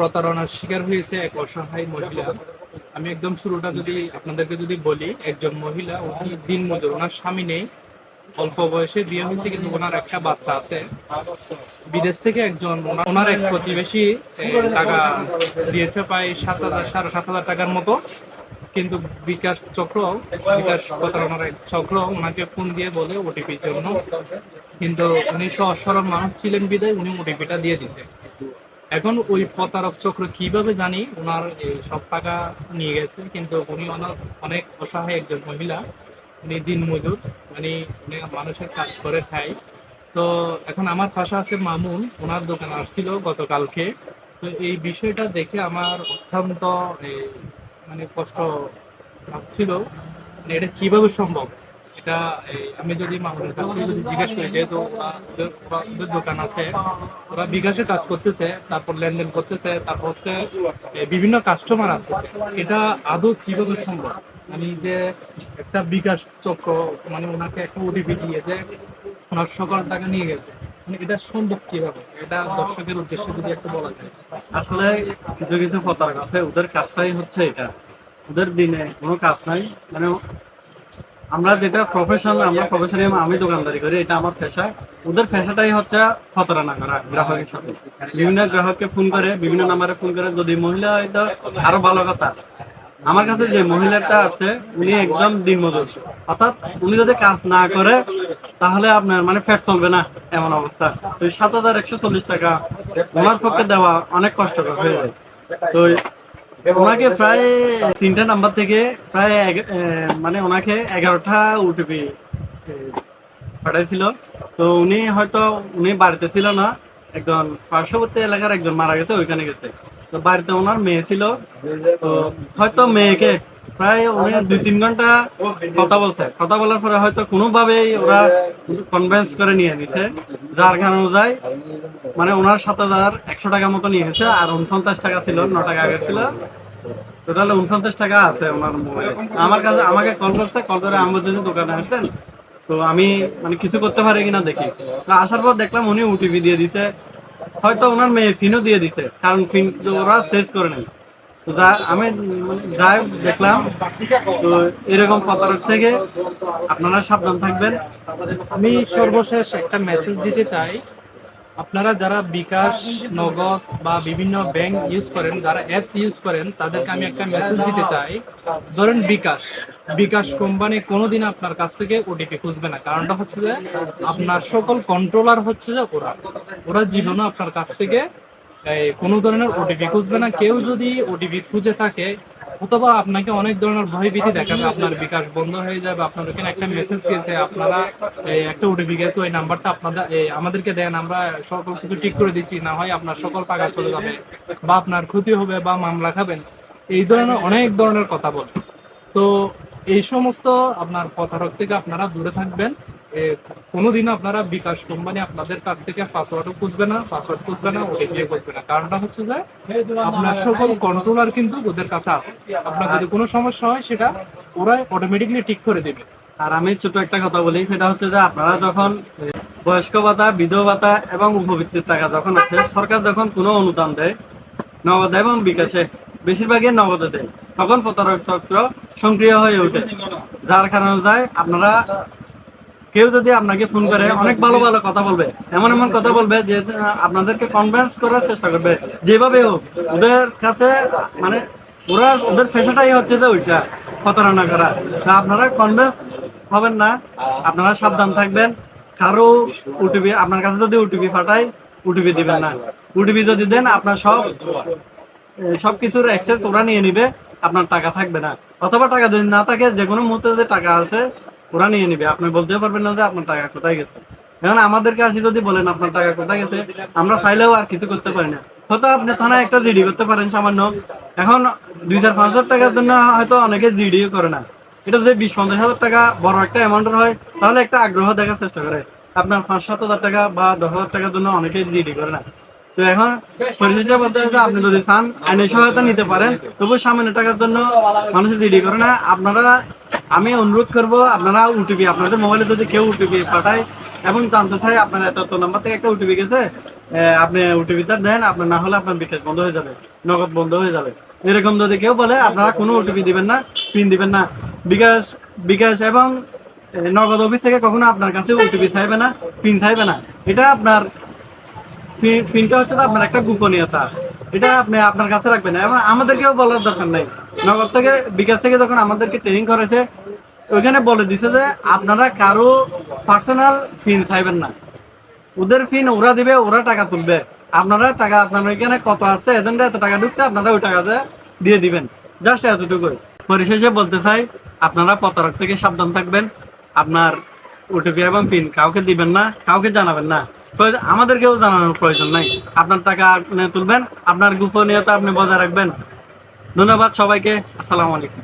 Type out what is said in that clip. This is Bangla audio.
প্রতারণার শিকার হয়েছে এক অসহায় মহিলা। আমি একদম শুরুটা যদি আপনাদেরকে যদি বলি, একজন মহিলা, উনি দিন মজুর, ওনার স্বামী নেই। অল্প বয়সে বিয়ে হয়েছে, কিন্তু ওনার একটা বাচ্চা আছে। বিদেশ থেকে একজন, ওনার এক প্রতিবেশী টাকা দিয়েছে প্রায় সাত হাজার, সাড়ে সাত হাজার টাকার মতো। কিন্তু বিকাশ চক্র, বিকাশ প্রতারণার এক চক্র, ওনাকে ফোন দিয়ে বলে ওটিপির জন্য। কিন্তু উনি সরল মানুষ ছিলেন বিদায়, উনি ওটিপিটা দিয়ে দিছে। এখন ওই প্রতারক চক্র কীভাবে জানি ওনার সব টাকা নিয়ে গেছে, কিন্তু উনি অনেক অনেক অসহায় একজন মহিলা, উনি দিন মজুর মানে মানুষের কাজ করে খায়। তো এখন আমার পাশে আছে মামুন, ওনার দোকান আসছিল গতকালকে। তো এই বিষয়টা দেখে আমার অত্যন্ত মানে কষ্ট লাগছিল মানে এটা কীভাবে সম্ভব? এটা আমি যদি মামুনের কাছ থেকে যদি জিজ্ঞেস করি, যেহেতু ওদের দোকান আছে, ওরা বিকাশে কাজ করতেছে, তারপর লেনদেন করতেছে, তারপর হচ্ছে বিভিন্ন কাস্টমার আসতেছে। এটা আদৌ কীভাবে সম্ভব? মানে যে একটা বিকাশ চক্র মানে ওনাকে একটা ওটিপি দিয়ে যে ওনার সকল টাকা নিয়ে গেছে মানে এটা সম্ভব কীভাবে? এটা দর্শকের উদ্দেশ্যে যদি একটু বলা যায়। আসলে কিছু কিছু প্রতারক আছে ওদের কাজটাই হচ্ছে এটা। ওদের দিনে কোনো কাজ নাই মানে আমরা যেটা প্রফেশন আমরা প্রফেশনে আমি দোকানদারি করি, এটা আমার পেশা। ওদের পেশাটাই হচ্ছে প্রতারণা করা গ্রাহকের সাথে। বিভিন্ন গ্রাহককে ফোন করে, বিভিন্ন নাম্বারে ফোন করে, যদি মহিলা হয়তো আরও ভালো কথা। আমার কাছে যে মহিলাটা আছে, উনি একদম দিনমজুর। অর্থাৎ উনি যদি কাজ না করে, তাহলে আপনার মানে ফ্যাট চলবে না, এমন অবস্থা। তো সাত হাজার একশো চল্লিশ টাকা ওনার পক্ষে দেওয়া অনেক কষ্টকর হয়ে যায়। তো ওনাকে প্রায় তিনটা নাম্বার থেকে প্রায় মানে ওনাকে এগারোটা ওটিপি পাঠাইছিল। তো উনি হয়তো, উনি বাড়িতে ছিল না, একজন পার্শ্ববর্তী এলাকার একজন মারা গেছে, ওইখানে গেছে। তো বাড়িতে ওনার মেয়ে ছিল। তো হয়তো মেয়েকে প্রায় উনি দুই তিন ঘণ্টা কথা বলছে। কথা বলার পরে হয়তো কোনোভাবেই ওরা কনভেন্স করে নিয়ে নিছে। যার কারণে অনুযায়ী মানে ওনার সাত হাজার একশো টাকা মতো নিয়েছে আর উনপঞ্চাশ টাকা ছিল, ন টাকা আগে ছিল। টোটাল উনপঞ্চাশ টাকা আছে ওনার মোবাইলে আমার কাছে আমাকে কল করছে কল করে আমার যদি দোকানে আসতেন তো আমি মানে কিছু করতে পারি কিনা দেখি। আসার পর দেখলাম উনি ওটিপি দিয়ে দিছে। হয়তো ওনার মেয়ে ফিনও দিয়ে দিছে, কারণ ফিন ওরা শেষ করে নেই। তো আমি যাই দেখলাম, তো এরকম প্রতারক থেকে আপনারা সাবধান থাকবেন। আমি সর্বশেষ একটা মেসেজ দিতে চাই। আপনারা যারা বিকাশ, নগদ বা বিভিন্ন ব্যাংক ইউজ করেন, যারা অ্যাপস ইউজ করেন, তাদেরকে আমি একটা মেসেজ দিতে চাই। ধরেন বিকাশ। বিকাশ কোম্পানি কোনোদিন আপনার কাছ থেকে ওটিপি খুঁজবে না। কারণটা হচ্ছে যে, আপনার সকল কন্ট্রোলার হচ্ছে যে ওরা। ওরা জীবনে আপনার কাছ থেকে কোনো ধরনের ওটিপি খুঁজবে না। কেউ যদি ওটিপি খুঁজে থাকে অথবা আপনাকে অনেক ধরনের ভয়ভীতি দেখাবে, আপনার বিকাশ বন্ধ হয়ে যাবে, আপনার ওখানে একটা মেসেজ গেছে, আপনারা একটা ওটিপি গেছে, ওই নাম্বারটা আপনাদের আমাদেরকে দেন, আমরা সকল কিছু ঠিক করে দিচ্ছি, না হয় আপনার সকল টাকা চলে যাবে, বা আপনার ক্ষতি হবে, বা মামলা খাবেন। এই ধরনের অনেক ধরনের কথা বলে। তো এই সমস্ত আপনার প্রতারক থেকে আপনারা দূরে থাকবেন। কোনোদিনও আপনারা বিকাশ কোম্পানি আপনাদের কাছ থেকে পাসওয়ার্ডও খুঁজবে না পাসওয়ার্ড খুঁজবে না ওটিপি খুঁজবে না। কারণটা হচ্ছে যে, আপনার সকল কন্ট্রোলার কিন্তু ওদের কাছে আছে। আপনার যদি কোনো সমস্যা হয়, সেটা ওরা অটোমেটিকলি ঠিক করে দেবে। আর আমি ছোট একটা কথা বলি, সেটা হচ্ছে যে আপনারা যখন বয়স্ক ভাতা, বিধবা ভাতা এবং উপবৃত্তির টাকা যখন আছে সরকার যখন কোনো অনুদান দেয়, নগদ এবং বিকাশে, বেশিরভাগই নগদে দেয়। তখন প্রতারক চক্র সক্রিয় হয়ে ওঠে। যার কারণে যায়, আপনারা কেউ যদি আপনাকে ফোন করে অনেক ভালো ভালো কথা বলবে। এমন এমন কথা বলবে যে আপনাদেরকে কনভিন্স করার চেষ্টা করবে। যেভাবে হোক ওদের কাছে মানে ওরা ওদের পেশাটাই হচ্ছে যে ওইটা প্রতারণা করা। তা আপনারা কনভিন্স হবেন না। আপনারা সাবধান থাকবেন। কারও ওটিপি আপনার কাছে যদি ওটিপি পাঠায় ওটিপি দিবেন না। ওটিপি যদি দেন আপনার সব সব কিছুর অ্যাক্সেস ওরা নিয়ে নিবে। আপনার টাকা থাকবে না। অথবা টাকা যদি না থাকে যে কোনো মুহূর্তে যে টাকা আসে ওরা নিয়ে নিবে। আপনি বলতেও পারবেন না যে আপনার টাকা কোথায় গেছে। এখন আমাদেরকে আসি যদি বলেন আপনার টাকা কোথায় গেছে, আমরা চাইলেও আর কিছু করতে পারি না। হয়তো আপনি থানায় একটা জিডি করতে পারেন সামান্য। এখন দুই চার, পাঁচ হাজার টাকার জন্য হয়তো অনেকে জিডিও করে না। এটা যদি বিশ, পঞ্চাশ হাজার টাকা বড় একটা অ্যামাউন্টের হয়, তাহলে একটা আগ্রহ দেখার চেষ্টা করে। আপনার পাঁচ, সাত হাজার টাকা বা দশ হাজার টাকার জন্য অনেকে জিডি করে না। তো এখন পরিচর্যা বলতে হচ্ছে আপনি যদি চান, আইনের সহায়তা নিতে পারেন তবু সামান্য টাকার জন্য মানুষ জিডি করে না। আপনারা আমি অনুরোধ করব, আপনারা ওটিপি আপনাদের মোবাইলে যদি কেউ ওটিপি পাঠায় এবং জানতে চাই আপনার এত নাম্বার থেকে একটা ওটিপি গেছে আপনি ওটিপিটা দেন, আপনার না হলে আপনার বিকাশ বন্ধ হয়ে যাবে, নগদ বন্ধ হয়ে যাবে। এরকম যদি কেউ বলে, আপনারা কোনো ওটিপি দিবেন না পিন দিবেন না। বিকাশ বিকাশ এবং নগদ অফিস থেকে কখনো আপনার কাছে ওটিপি চাইবে না পিন চাইবে না। এটা আপনার পিনটা হচ্ছে আপনার একটা গোপনীয়তা। এটা আপনি আপনার কাছে রাখবেন এবং আমাদেরকেও বলার দরকার নাই। নগদ থেকে, বিকাশ থেকে যখন আমাদেরকে ট্রেনিং করেছে ওইখানে বলে দিছে যে আপনারা কারও পার্সোনাল ফিন চাইবেন না। ওদের ফিন ওরা দিবে, ওরা টাকা তুলবে। আপনারা টাকা, আপনার এখানে কত আসছে এজেন্টে এত টাকা ঢুকছে, আপনারা ওই টাকাতে দিয়ে দিবেন। জাস্ট এতটুকুই। পরিশেষে বলতে চাই, আপনারা প্রতারক থেকে সাবধান থাকবেন। আপনার ওটিপি এবং পিন কাউকে দিবেন না, কাউকে জানাবেন না। আমাদেরকেও জানানোর প্রয়োজন নাই। আপনার টাকা তুলবেন, আপনার গোপনীয়তা আপনি বজায় রাখবেন। ধন্যবাদ সবাইকে। আসসালামু আলাইকুম।